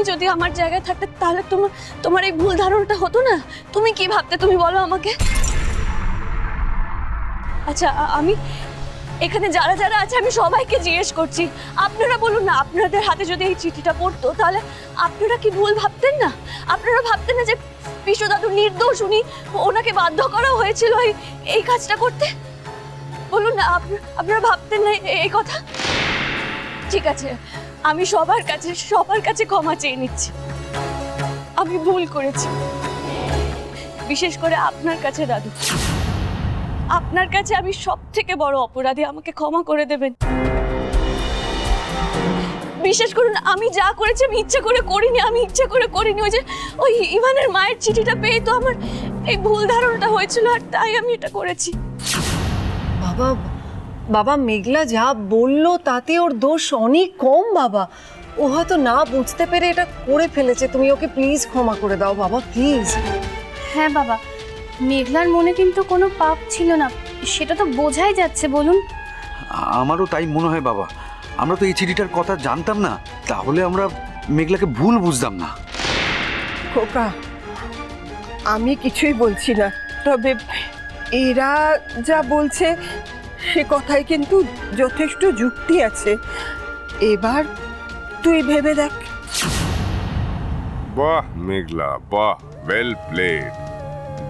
তুমি যদি আমার জায়গায় থাকতে, তাহলে তোমার তোমার এই ভুল ধারণাটা হতো না? তুমি কি ভাবতে তুমি বলো আমাকে? আচ্ছা আমি এখানে যারা যারা আছে, আমি সবাইকে জিজ্ঞেস করছি। আপনারা বলুন না, আপনাদের হাতে যদি এই চিঠিটা পড়তো, তাহলে আপনারা কি ভুল ভাবতেন না? আপনারা ভাবতেন না যে বিষ্ণু দাদু নির্দোষ, উনি ওনাকে বাধ্য করা হয়েছিল এই এই কাজটা করতে? বলুন না আপনারা ভাবতেন না এই কথা? ঠিক আছে। আমি সবার কাছে সবার কাছে ক্ষমা চেয়ে নিচ্ছি। আমি ভুল করেছি। বিশেষ করে আপনার কাছে, দাদু। আপনার কাছে আমি সব থেকে বড় অপরাধী। আমাকে ক্ষমা করে দেবেন। বিশেষ করুন, আমি যা করেছি, আমি ইচ্ছা করে করিনি। আমি ইচ্ছা করে করিনি ওই যে, ওই ইভানের মায়ের চিঠিটা পেয়ে তো আমার এই ভুল ধারণাটা হয়েছিল, আর তাই আমি এটা করেছি। বাবা বাবা মেঘলা যা বলল তাতে ওর দোষ অনেক কম বাবা। ও হয়তো না বুঝতে পেরে এটা করে ফেলেছে। তুমি ওকে প্লিজ ক্ষমা করে দাও বাবা প্লিজ হ্যাঁ বাবা মেঘলার মনে কিন্তু কোনো পাপ ছিল না। সেটা তো বোঝাই যাচ্ছে বলুন। আমারও তাই মনে হয় বাবা। আমরা তো এই চিঠিটার কথা জানতাম না তাহলে আমরা মেঘলাকে ভুল বুঝতাম না। খোকা আমি কিছুই বলছি না তবে এরা যা বলছে সে কথায় কিন্তু যথেষ্ট যুক্তি আছে। এবার তুই ভেবে দেখ। বাহ, মেঘলা, বাহ ওয়েল প্লেড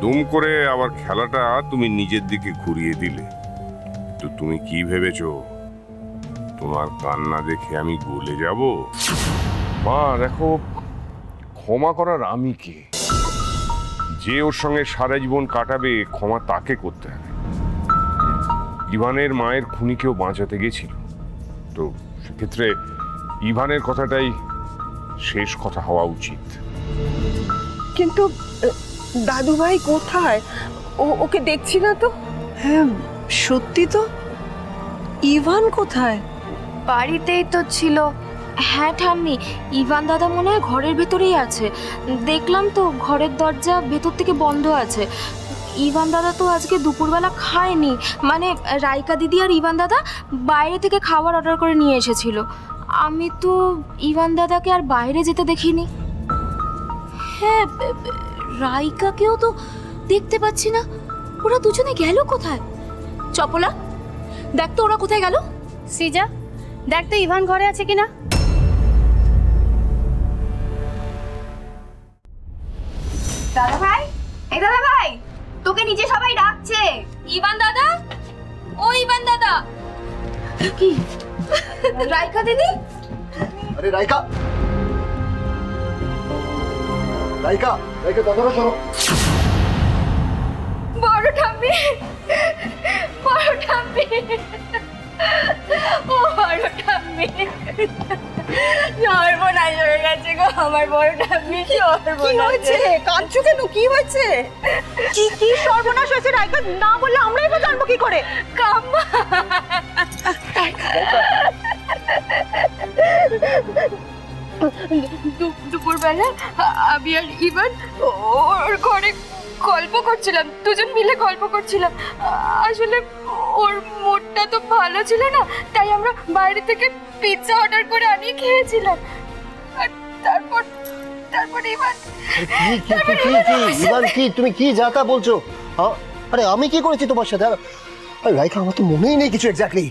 দুম করে আবার খেলাটা তুমি নিজের দিকে ঘুরিয়ে দিলে। তো তুমি কি ভেবেছো? তোমার কান্না দেখে আমি গলে যাব? মা, দেখো, ক্ষমা করার আমি কে? যে ওর সঙ্গে সারা জীবন কাটাবে, ক্ষমা তাকে করতে হবে। ইভানের মায়ের খুনিকেও বাঁচাতে গেছিল। তো সেক্ষেত্রে ইভানের কথাটাই শেষ কথা হওয়া উচিত। কিন্তু আহ, দাদুভাই কোথায়? ও ওকে দেখছি না তো? হ্যাঁ সত্যি তো? ইভান কোথায়? বাড়িতেই তো ছিল। হ্যাঁ ঠাম্মি ইভান দাদা মনে হয় ঘরের ভেতরেই আছে। দেখলাম তো ঘরের দরজা ভেতর থেকে বন্ধ আছে। ইভান দাদা তো আজকে দুপুরবেলা খায়নি। মানে রাইকা দিদি আর ইভান দাদা বাইরে থেকে খাবার অর্ডার করে নিয়ে এসেছিল। আমি তো ইভান দাদাকে আর বাইরে যেতে দেখিনি। হ্যাঁ রাইকাকেও তো দেখতে পাচ্ছি না। ওরা দুজনে গেল কোথায়? চপলা দেখ তো ওরা কোথায় গেল। সিজা দেখ তো ইভান ঘরে আছে কিনা। দাদা ভাই তোকে নিচে সবাই ডাকছে। ইভান দাদা? ও ইভান দাদা। কি? রাইকা দিদি? আরে রাইকা। রাইকা রাইকা দাদারা শোনো বড় ঠাম্মি। বড় ঠাম্মি। ও বড় ঠাম্মি। গেছে গো আমার বড় ঠাম্মি কি হয়েছে? কাঁদছো কেন? কি হয়েছে? কি কি সর্বনাশ হয়েছে রাইকা না বললে আমরাই বা জানব কি করে। কাম্মা। দুপুরবেলা আমি আর ইভান ওর ঘরে গল্প করছিলাম দুজন মিলে গল্প করছিলাম। আসলে ওর মুডটা তো ভালো ছিল না তাই আমরা বাইরে থেকে পিৎজা অর্ডার করে আনিয়ে খেয়েছিলাম। আর তারপর তারপর ইভান কি কি কি কি কি ইভান কি তুমি কি যা তা বলছো? আরে আমি কি করেছি তোমার সাথে? আর- আরে আমার তো মনেই নেই কিছু এক্স্যাক্টলি